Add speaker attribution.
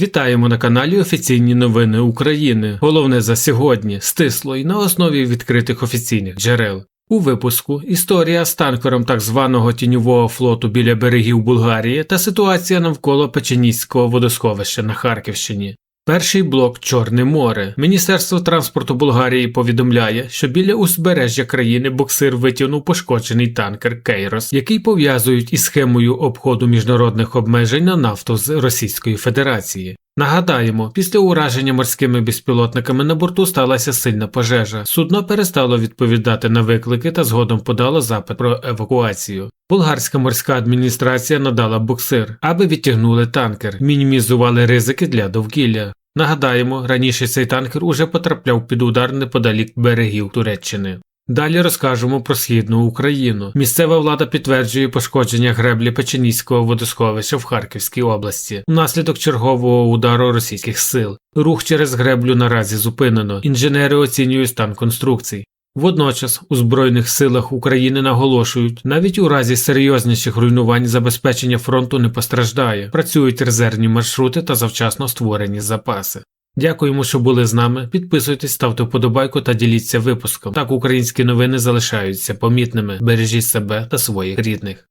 Speaker 1: Вітаємо на каналі Офіційні новини України. Головне за сьогодні стисло і на основі відкритих офіційних джерел. У випуску історія з танкером так званого тіньового флоту біля берегів Булгарії та ситуація навколо Печеніського водосховища на Харківщині. Перший блок Чорне море. Міністерство транспорту Болгарії повідомляє, що біля узбережжя країни боксир витягнув пошкоджений танкер Кейрос, який пов'язують із схемою обходу міжнародних обмежень на нафту з Російської Федерації. Нагадаємо, після ураження морськими безпілотниками на борту сталася сильна пожежа. Судно перестало відповідати на виклики та згодом подало запит про евакуацію. Болгарська морська адміністрація надала буксир, аби відтягнули танкер, мінімізували ризики для довкілля. Нагадаємо, раніше цей танкер уже потрапляв під удар неподалік берегів Туреччини. Далі розкажемо про східну Україну. Місцева влада підтверджує пошкодження греблі Печеніського водосховища в Харківській області внаслідок чергового удару російських сил. Рух через греблю наразі зупинено. Інженери оцінюють стан конструкцій. Водночас у Збройних силах України наголошують, навіть у разі серйозніших руйнувань забезпечення фронту не постраждає, працюють резервні маршрути та завчасно створені запаси. Дякуємо, що були з нами. Підписуйтесь, ставте вподобайку та діліться випуском. Так українські новини залишаються помітними. Бережіть себе та своїх рідних.